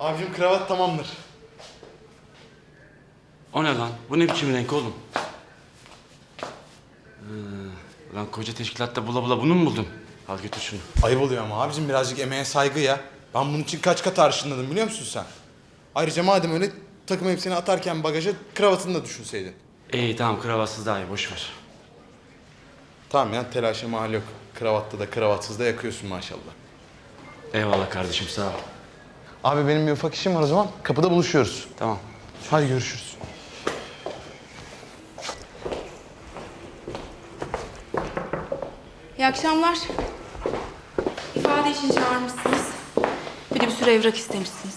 Abicim kravat tamamdır. O ne lan? Bu ne biçim renk oğlum? Ee, lan koca teşkilatta bula bula bunu mu buldun? Al götür şunu. Ayıp oluyor ama abicim birazcık emeğe saygı ya. Ben bunun için kaç kat arşınladım biliyor musun sen? Ayrıca madem öyle takım elbiseni atarken bagaja kravatını da düşünseydin. İyi tamam kravatsız daha iyi boş ver. Tamam ya telaşa mahal yok. Kravatta da kravatsız da yakıyorsun maşallah. Eyvallah kardeşim sağ ol. Abi benim bir ufak işim var o zaman. Kapıda buluşuyoruz. Tamam. Hadi görüşürüz. İyi akşamlar. İfade için çağırmışsınız. Bir de bir sürü evrak istemişsiniz.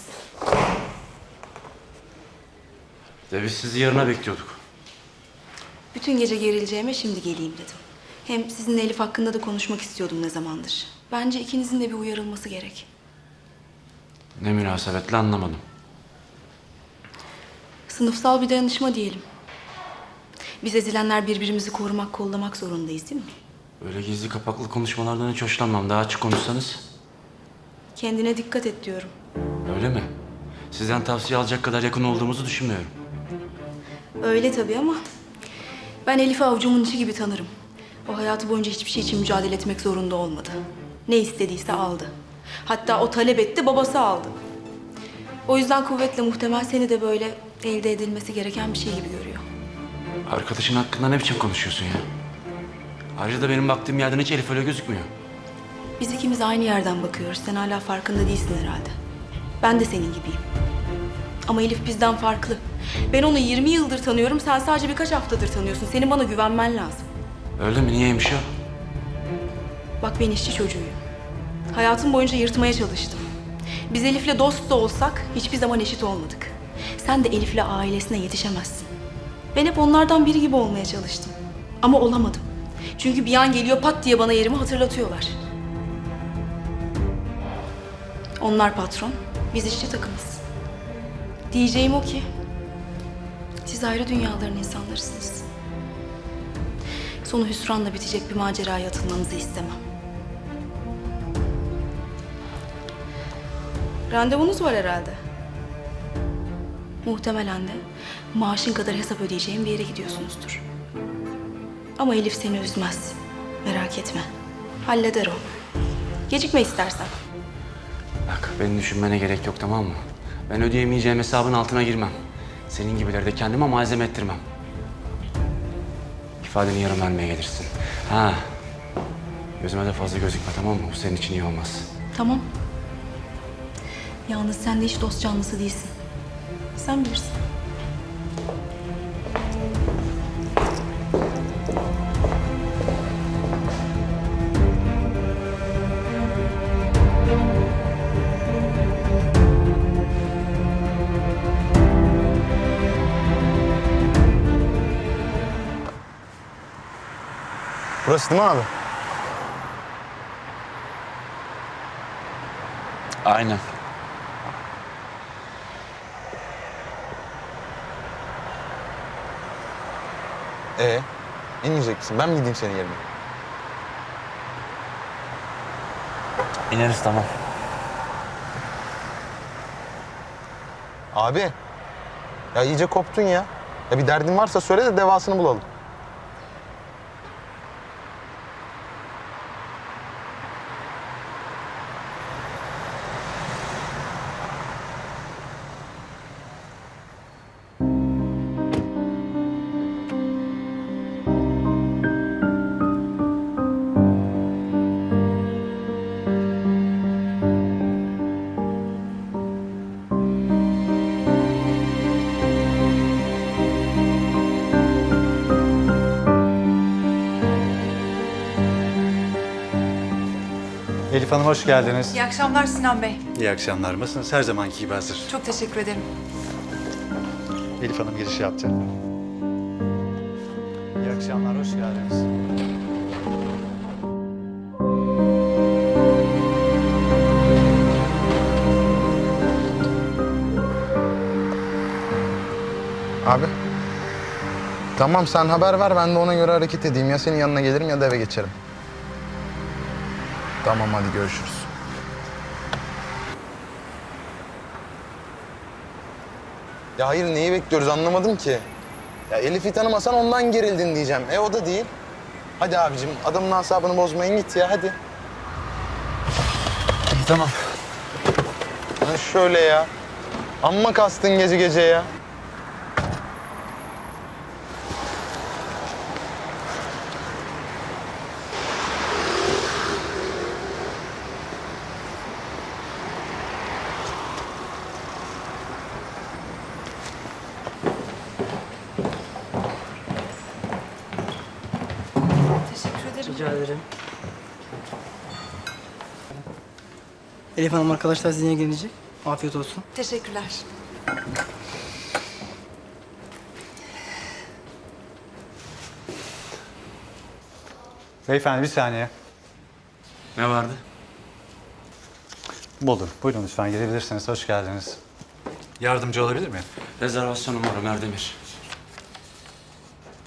De biz sizi yarına bekliyorduk. Bütün gece gerileceğime şimdi geleyim dedim. Hem sizinle Elif hakkında da konuşmak istiyordum ne zamandır. Bence ikinizin de bir uyarılması gerek. Ne münasebetle anlamadım. Sınıfsal bir dayanışma diyelim. Biz ezilenler birbirimizi korumak, kollamak zorundayız değil mi? Öyle gizli kapaklı konuşmalardan hiç hoşlanmam. Daha açık konuşsanız. Kendine dikkat et diyorum. Öyle mi? Sizden tavsiye alacak kadar yakın olduğumuzu düşünmüyorum. Öyle tabii ama ben Elif'i avucumun içi gibi tanırım. O hayatı boyunca hiçbir şey için mücadele etmek zorunda olmadı. Ne istediyse aldı. Hatta o talep etti, babası aldı. O yüzden kuvvetle muhtemel seni de böyle elde edilmesi gereken bir şey gibi görüyor. Arkadaşın hakkında ne biçim konuşuyorsun ya? Ayrıca da benim baktığım yerden hiç Elif öyle gözükmüyor. Biz ikimiz aynı yerden bakıyoruz. Sen hala farkında değilsin herhalde. Ben de senin gibiyim. Ama Elif bizden farklı. Ben onu 20 yıldır tanıyorum. Sen sadece birkaç haftadır tanıyorsun. Senin bana güvenmen lazım. Öyle mi? Niyeymiş o? Bak ben işçi çocuğuyum. Hayatım boyunca yırtmaya çalıştım. Biz Elif'le dost da olsak hiçbir zaman eşit olmadık. Sen de Elif'le ailesine yetişemezsin. Ben hep onlardan biri gibi olmaya çalıştım. Ama olamadım. Çünkü bir an geliyor pat diye bana yerimi hatırlatıyorlar. Onlar patron, biz işçi takımız. Diyeceğim o ki, siz ayrı dünyaların insanlarısınız. Sonu hüsranla bitecek bir maceraya atılmanızı istemem. Randevunuz var herhalde. Muhtemelen de maaşın kadar hesap ödeyeceğim bir yere gidiyorsunuzdur. Ama Elif seni üzmez. Merak etme. Halleder o. Gecikme istersen. Bak beni düşünmene gerek yok tamam mı? Ben ödeyemeyeceğim hesabın altına girmem. Senin gibileri de kendime malzeme ettirmem. İfadeni yarın vermeye gelirsin. Ha. Gözüme de fazla gözükme tamam mı? Bu senin için iyi olmaz. Tamam. Yalnız sen de hiç dost canlısı değilsin. Sen bilirsin. Burası değil mi abi? Aynen. Ee, inmeyecek misin? Ben mi gideyim senin yerine? İneriz tamam. Abi, ya iyice koptun ya. Ya bir derdin varsa söyle de devasını bulalım. Elif Hanım hoş geldiniz. İyi akşamlar Sinan Bey. İyi akşamlar. Nasılsınız? Her zamanki gibi hazır. Çok teşekkür ederim. Elif Hanım giriş yaptı. İyi akşamlar, hoş geldiniz. Abi. Tamam sen haber ver ben de ona göre hareket edeyim. Ya senin yanına gelirim ya da eve geçerim. Tamam hadi görüşürüz. Ya hayır neyi bekliyoruz anlamadım ki. Ya Elif'i tanımasan ondan gerildin diyeceğim. E o da değil. Hadi abicim adamın asabını bozmayın git ya hadi. İyi tamam. Ha şöyle ya. Amma kastın gece gece ya. Teşekkür ederim. Rica ederim. Elif Hanım arkadaşlar sizinle gelecek. Afiyet olsun. Teşekkürler. Beyefendi bir saniye. Ne vardı? Buldum. Buyurun lütfen gelebilirsiniz. Hoş geldiniz. Yardımcı olabilir miyim? Rezervasyonum var Ömer Demir.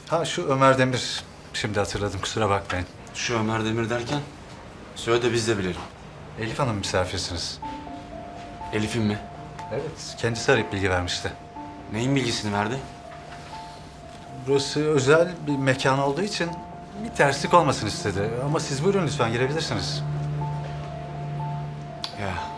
Ha şu Ömer Demir. Şimdi hatırladım kusura bakmayın. Şu Ömer Demir derken söyle de biz de bilelim. Elif Hanım misafirsiniz. Elif'in mi? Evet. Kendisi arayıp bilgi vermişti. Neyin bilgisini verdi? Burası özel bir mekan olduğu için bir terslik olmasın istedi. Ama siz buyurun lütfen girebilirsiniz. Ya.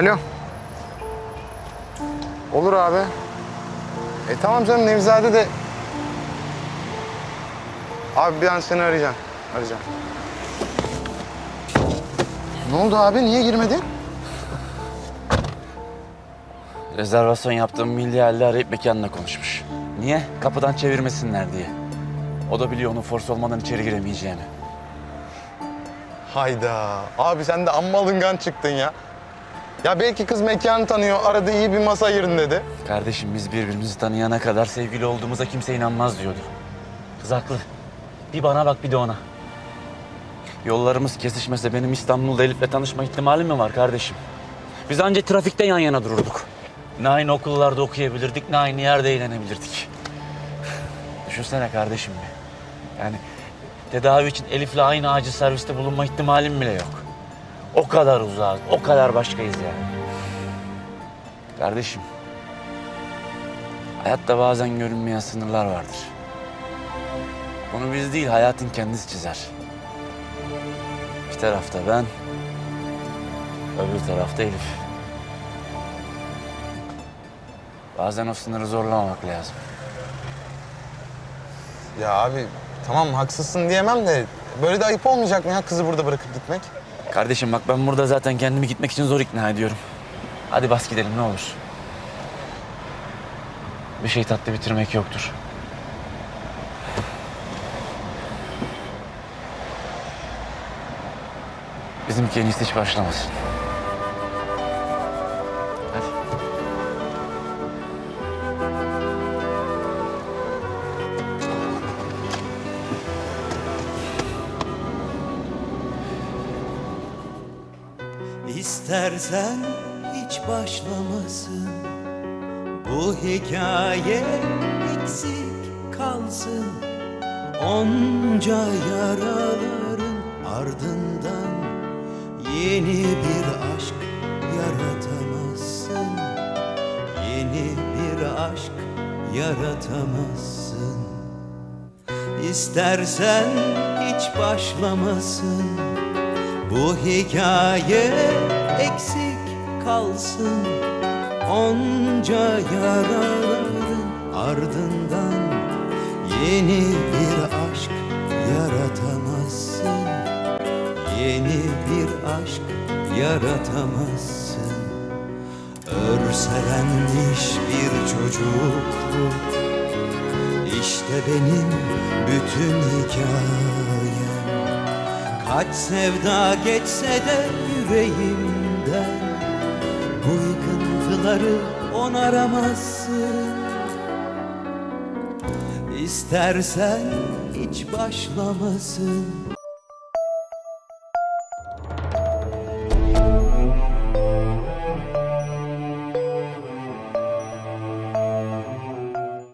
Alo. Olur abi. E tamam canım Nevzade de... Abi bir an seni arayacağım. Arayacağım. Ne oldu abi? Niye girmedin? Rezervasyon yaptığım halde arayıp mekanla konuşmuş. Niye? Kapıdan çevirmesinler diye. O da biliyor onun force olmadan içeri giremeyeceğini. Hayda. Abi sen de amma alıngan çıktın ya. Ya belki kız mekanı tanıyor, arada iyi bir masa ayırın dedi. Kardeşim biz birbirimizi tanıyana kadar sevgili olduğumuza kimse inanmaz diyordu. Kız haklı. Bir bana bak bir de ona. Yollarımız kesişmese benim İstanbul'da Elif'le tanışma ihtimalim mi var kardeşim? Biz ancak trafikte yan yana dururduk. Ne aynı okullarda okuyabilirdik, ne aynı yerde eğlenebilirdik. Düşünsene kardeşim bir. Yani tedavi için Elif'le aynı acil serviste bulunma ihtimalim bile yok. O kadar uzağız, o kadar başkayız yani. Kardeşim, hayatta bazen görünmeyen sınırlar vardır. Bunu biz değil, hayatın kendisi çizer. Bir tarafta ben, öbür tarafta Elif. Bazen o sınırı zorlamamak lazım. Ya abi tamam haksızsın diyemem de böyle de ayıp olmayacak mı ya kızı burada bırakıp gitmek? Kardeşim bak ben burada zaten kendimi gitmek için zor ikna ediyorum. Hadi bas gidelim ne olur. Bir şey tatlı bitirmek yoktur. Bizimki en iyisi hiç başlamasın. İstersen hiç başlamasın. Bu hikaye eksik kalsın. Onca yaraların ardından Yeni bir aşk yaratamazsın. Yeni bir aşk yaratamazsın. İstersen hiç başlamasın bu hikaye eksik kalsın Onca yaraların ardından Yeni bir aşk yaratamazsın. Yeni bir aşk yaratamazsın. Örselenmiş bir çocukluk İşte benim bütün hikayem Kaç sevda geçse de yüreğimden Bu yıkıntıları onaramazsın. İstersen hiç başlamasın